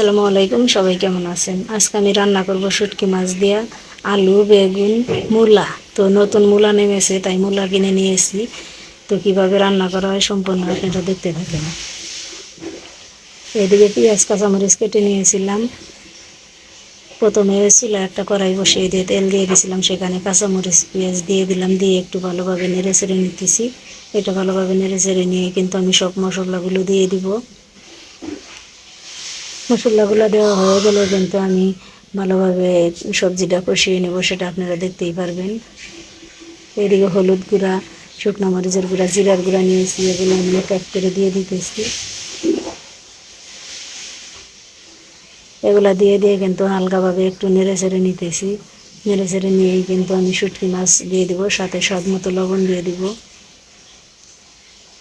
আসসালামু আলাইকুম, সবাই কেমন আছেন? আজকে আমি রান্না করব শুটকি মাছ দিয়া, আলু, বেগুন, মূলা। তো নতুন মূলা নেমেছে, তাই মূলা কিনে নিয়েছি তো কীভাবে রান্না করা হয় সম্পূর্ণ আপনারা দেখতে থাকেন। এদিকে পেঁয়াজ, কাঁচামরিচ কেটে নিয়েছিলাম। প্রথমে চুলা একটা কড়াই বসিয়ে দিয়ে তেল দিয়ে দিয়েছিলাম সেখানে কাঁচামরিচ, পেঁয়াজ দিয়ে দিলাম, দিয়ে একটু ভালোভাবে নেড়ে চেড়ে নিতেছি। এটা ভালোভাবে নেড়ে চেড়ে নিয়ে কিন্তু আমি সব মশলাগুলো দিয়ে দিব। মশলাগুলো দেওয়া হয়ে গেলে কিন্তু আমি ভালোভাবে সবজিটা কষিয়ে নেব, সেটা আপনারা দেখতেই পারবেন। এদিকে হলুদ গুঁড়া, শুকনো মরিচের গুঁড়া, জিরার গুঁড়া নিয়েছি, এগুলো আমি প্যাক করে দিয়ে দিতেছি। এগুলা দিয়ে দিয়ে কিন্তু হালকাভাবে একটু নেড়ে চেড়ে নিতেছি। নেড়ে চেড়ে নিয়েই কিন্তু আমি শুটকি মাছ দিয়ে দিব, সাথে স্বাদ মতো লবণ দিয়ে দিব।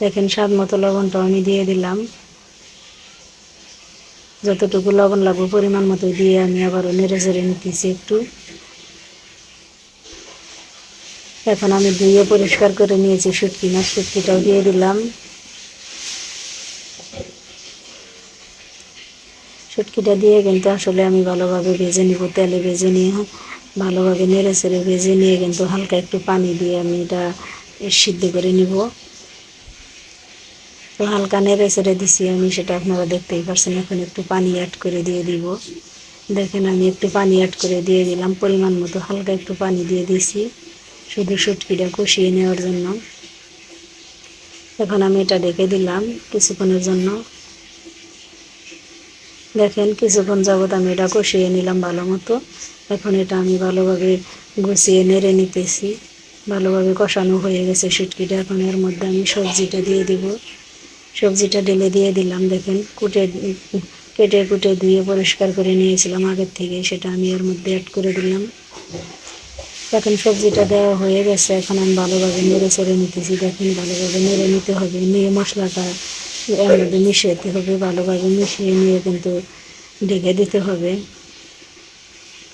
দেখেন, স্বাদ মতো লবণটা আমি দিয়ে দিলাম। যতটুকু লবণ লাগবে, পরিমাণ মতো দিয়ে আমি আবারও নেড়ে চেড়ে নিতেছি একটু। এখন আমি ধুয়ে পরিষ্কার করে নিয়েছি শুটকি মাছ শুটকিটাও দিয়ে দিলাম। শুটকিটা দিয়ে কিন্তু আসলে আমি ভালোভাবে ভেজে নিব, তেলে ভেজে নিয়ে, ভালোভাবে নেড়ে চেড়ে ভেজে নিয়ে কিন্তু হালকা একটু পানি দিয়ে আমি এটা সিদ্ধ করে নিব। তো হালকা নেড়ে চেড়ে দিছি আমি, সেটা আপনারা দেখতেই পারছেন। এখন একটু পানি অ্যাড করে দিয়ে দিব। দেখেন, আমি একটু পানি অ্যাড করে দিয়ে দিলাম। পরিমাণ মতো হালকা একটু পানি দিয়ে দিছি, শুধু শুটকিটা কষিয়ে নেওয়ার জন্য। এখন আমি এটা ডেকে দিলাম কিছুক্ষণের জন্য। দেখেন, কিছুক্ষণ যাবৎ আমি এটা কষিয়ে নিলাম ভালো মতো। এখন এটা আমি ভালোভাবে গুছিয়ে নেড়ে নিতেছি। ভালোভাবে কষানো হয়ে গেছে শুটকিটা এখন এর মধ্যে আমি সবজিটা দিয়ে দিব। সবজিটা ঢেলে দিয়ে দিলাম, দেখেন। কুটে, কেটে কুটে ধুয়ে পরিষ্কার করে নিয়েছিলাম আগের থেকে, সেটা আমি এর মধ্যে অ্যাড করে দিলাম। এখন সবজিটা দেওয়া হয়ে গেছে, এখন আমি ভালোভাবে নেড়ে চেড়ে নিতেছি। দেখেন, ভালোভাবে নেড়ে নিতে হবে, নিয়ে মশলাটা এর মধ্যে মিশিয়ে হবে, ভালোভাবে মিশিয়ে নিয়ে কিন্তু ঢেকে দিতে হবে।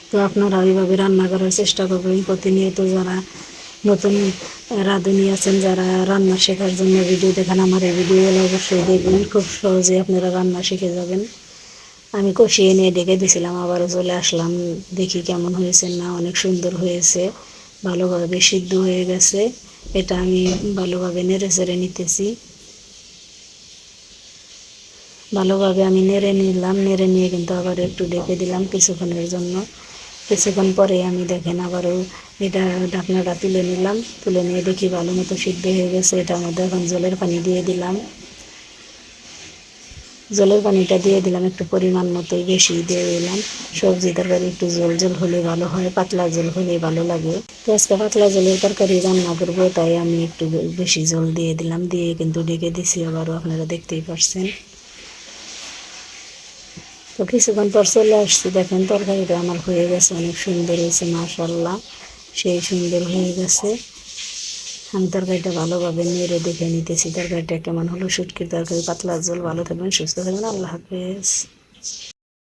তো আপনারা ওইভাবে রান্না করার চেষ্টা করবেন, প্রতিনিয়ত যারা নতুন রাঁধুনি আছেন যারা রান্না শেখার জন্য ভিডিও দেখেন, আমার এই ভিডিওগুলো অবশ্যই দেখবেন। খুব সহজে আপনারা রান্না শিখে যাবেন। আমি কষিয়ে নিয়ে ডেকে দিয়েছিলাম আবারও চলে আসলাম। দেখি কেমন হয়েছে না অনেক সুন্দর হয়েছে, ভালোভাবে সিদ্ধ হয়ে গেছে। এটা আমি ভালোভাবে নেড়ে চেড়ে নিতেছি। ভালোভাবে আমি নেড়ে নিলাম, নেড়ে নিয়ে কিন্তু আবার একটু ডেকে দিলাম কিছুক্ষণের জন্য। কিছুক্ষণ পরে আমি দেখেন আবারও এটা ঢাকনাটা তুলে নিলাম, তুলে নিয়ে দেখি ভালো মতো সিদ্ধ হয়ে গেছে এটার মধ্যে এখন জলের পানি দিয়ে দিলাম। জলের পানিটা দিয়ে দিলাম, একটু পরিমাণ মতোই বেশি দিয়ে দিলাম। সবজি তরকারি একটু জল জল হলে ভালো হয়, পাতলা জল হলে ভালো লাগে। তো আজকে পাতলা জলের তরকারি রান্না করব, তাই আমি একটু বেশি জল দিয়ে দিলাম, দিয়ে কিন্তু ডেকে দিছি আবারও, আপনারা দেখতেই পারছেন। তো কিছুক্ষণ পর চলে আসছি। দেখেন তরকারিটা আমার হয়ে গেছে, অনেক সুন্দর হয়েছে মাশাল্লাহ সেই সুন্দর হয়ে গেছে। আমি তরকারিটা ভালোভাবে নেড়ে দেখে নিতেছি। তরকারিটা কেমন হলো? শুটকির তরকারি, পাতলা জল ভালো থাকবেন, সুস্থ থাকবেন। আল্লাহ হাফেজ।